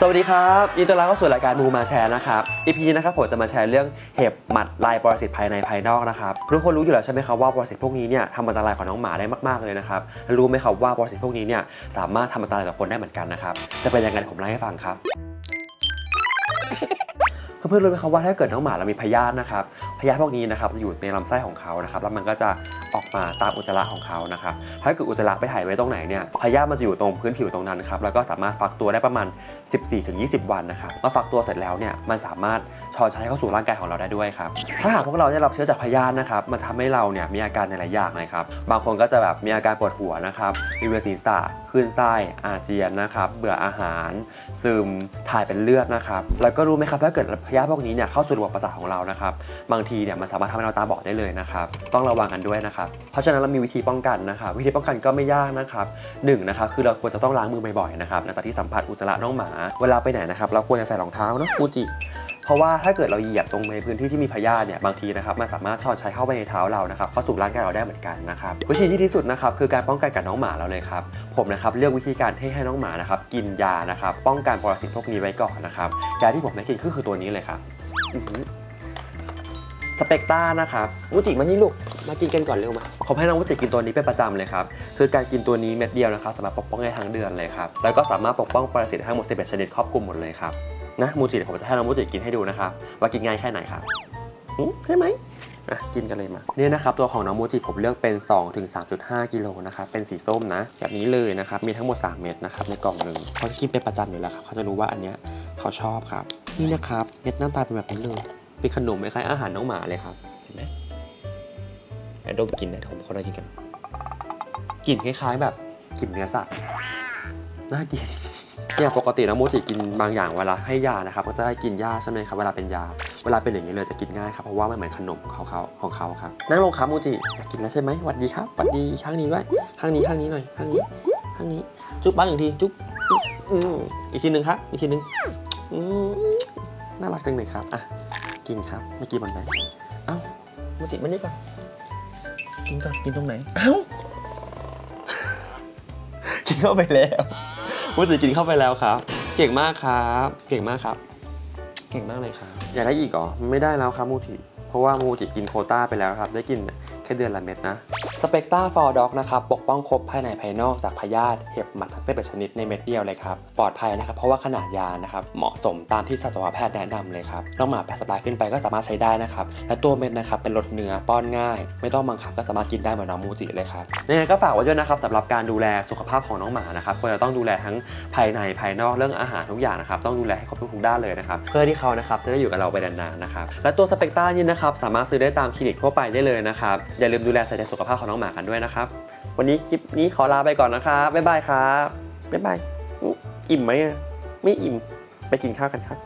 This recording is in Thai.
สวัสดีครับยินดีต้อนรับเข้าสู่รายการมูมาแชร์นะครับ EP นี้นะครับผมจะมาแชร์เรื่องเห็บหมัดลายปรสิตภายในภายนอกนะครับทุกคนรู้อยู่แล้วใช่ไหมครับว่าปรสิตพวกนี้เนี่ยทำอันตรายของน้องหมาได้มากๆเลยนะครับแล้วรู้ไหมครับว่าปรสิตพวกนี้เนี่ยสามารถทำอันตรายต่อคนได้เหมือนกันนะครับจะเป็นยังไงผมเล่าให้ฟังครับ เพื่อนๆรู้ไหมครับว่าถ้าเกิดน้องหมาเรามีพยาธินะครับพยาธิพวกนี้นะครับจะอยู่ในลำไส้ของเขานะครับแล้วมันก็จะออกมาตามอุจจาระของเขานะครับถ้าเกิดอุจจาระไปถ่ายไว้ตรงไหนเนี่ยพยาธิมันจะอยู่ตรงพื้นผิวตรงนั้นครับแล้วก็สามารถฟักตัวได้ประมาณ 14-20 วันนะครับเมื่อฟักตัวเสร็จแล้วเนี่ยมันสามารถ ชอนชัยเข้าสู่ร่างกายของเราได้ด้วยครับ ถ้าหากพวกเราได้รับเชื้อจากพยาธินะครับ มันทำให้เราเนี่ยมีอาการในหลายอย่างนะครับ บางคนก็จะแบบมีอาการปวดหัวนะครับมีเวียนศีรษะคลื่นไส้อาเจียนนะครับ เบื่ออาหาร ซึม ถ่ายเป็นเลือดนะครับ แล้วก็รู้ไหมครับ ถ้าเกิดพยาธิพวกนี้เนี่ยเข้าสู่ระบบประสาทของเรานะครับ บางทีเนี่ยมันสามารถทำให้เราตาบอดได้เลยนะครับ ต้องระวังกันด้วยนะครับ เพราะฉะนั้นเรามีวิธีป้องกันนะครับ วิธีป้องกันก็ไม่ยากนะครับหนึ่งนะครับ คือเราควรจะต้องล้างมือบ่อยๆนะครับ หลังจากที่สัมผัสอุจจาระน้องหมา เวลาไปไหนนะครับ เราควรจะใส่รองเท้านะฟูจิ เพราะว่าถ้าเกิดเราเหยียบตรงในพื้นที่ที่มีพยาธิเนี่ยบางทีนะครับมันสามารถชอนชัยเข้าไปในเท้าเรานะครับเข้าสู่ร่างกายเราได้เหมือนกันนะครับวิธีที่ดีที่สุดนะครับคือการป้องกันกับน้องหมาเราเลยครับผมนะครับเลือกวิธีการให้ให้น้องหมานะครับกินยานะครับป้องกันปรสิตพวกนี้ไว้ก่อนนะครับยาที่ผมได้กินก็คือตัวนี้เลยครับสเปกตานะครับวุจิมานี่ลูกมากินกันก่อนเร็วมา ผมให้น้องวุจิกินตัวนี้เป็นประจำเลยครับ คือการกินตัวนี้เม็ดเดียวนะครับสามารถปกป้องได้ทั้งเดือนเลยครับ แล้วก็สามารถปกป้องปรสิตทั้งหมด11ชนิดครอบคลุมหมดเลยครับ นะมูจิเดี๋ยวผมจะให้น้องมูจิกินให้ดูนะครับ ว่ากินง่ายแค่ไหนครับใช่ไหมอะกินกันเลยมาเนี่ยนะครับตัวของน้องมูจิผมเลือกเป็น 2 ถึง 3.5 กิโลนะครับเป็นสีส้มนะ แบบนี้เลยนะครับมีทั้งหมด 3 เม็ดนะครับในกล่องหนึ่งเขาจะกินเป็นประจำอยู่แล้วครับเขาจะรู้ว่าอันเนี้ยเขาชอบครับนี่นะครับเม็ดหน้าตาเป็นแบบนี้เลยเป็นขนมคล้ายอาหารน้องหมาเลยครับเห็นไหม ไอ้ดมกินนะผมเขาได้กินกันกลิ่นคล้ายๆ แบบกลิ่นเนื้อสัตว์น่ากินอย่างปกตินะมูจิกินบางอย่างเวลาให้ยานะครับก็จะให้กินยาใช่ไหมครับเวลาเป็นยา เวลาเป็นอย่างนี้เลยจะกินง่ายครับเพราะว่ามันเหมือนขนมของเขาของเขาครับนั่งลงครับมูจิอยากกินแล้วใช่ไหมหวัดดีครับหวัดดีข้างนี้ด้วยข้างนี้ข้างนี้หน่อยข้างนี้ข้างนี้จุ๊บบ้างหนึ่งทีจุ๊บอีกทีหนึ่งครับอีกทีหนึ่งน่ารักจังเลยครับอะกินครับไม่กินบนไหนเอ้ามูจิมานี่ก่อน กินก่อนกินตรงไหน เอ้า กินเข้าไปแล้วมูจิกินเข้าไปแล้วครับ เก่งมากครับ เก่งมากครับ เก่งมากเลยครับ อยากได้อีกเหรอ ไม่ได้แล้วครับมูจิ เพราะว่ามูจิกินโควต้าไปแล้วครับ ได้กินแค่เดือนละเม็ดนะส เปกตาฟอร์ด็อกนะครับปกป้องครบภายในภายนอกจากพยาธิเห็บหมัดทั้งเส้นป็นชนิดในเม็ดเดียวเลยครับปลอดภัยนะครับเพราะว่าขนาดยานะครับเหมาะสมตามที่สัตวแพทย์แนะนำเลยครับน้องหมาแปดสัปดาห์ขึ้นไปก็สามารถใช้ได้นะครับและตัวเม็ดนะครับเป็นรสเนื้อป้อนง่าย ไม่ต้องบังคับก็สามารถกินได้เหมือนน้องมูจิเลยครับยังไงก็ฝากไว้ด้วยนะครับสำหรับการดูแลสุขภาพของน้องหมานะครับควรจะต้องดูแลทั้งภายในภายนอกเรื่องอาหารทุกอย่างนะครับต้องดูแลให้ครบทุกด้านเลยนะครับเพื่อที่เขานะครับจะได้อยู่กับเราไปนานๆนะครับและตัวสเปกต้านี่นะครับสามารถซื้อได้ตามคลินิกทั่วไปได้เลยนะครับอย่าลืมดูแลใส่ใจสุขภาพของน้องหมากันด้วยนะครับ วันนี้คลิปนี้ขอลาไปก่อนนะครับ บ๊ายบายครับ บ๊ายบายอิ่มไหมอะไม่อิ่ม ไปกินข้าวกันครับ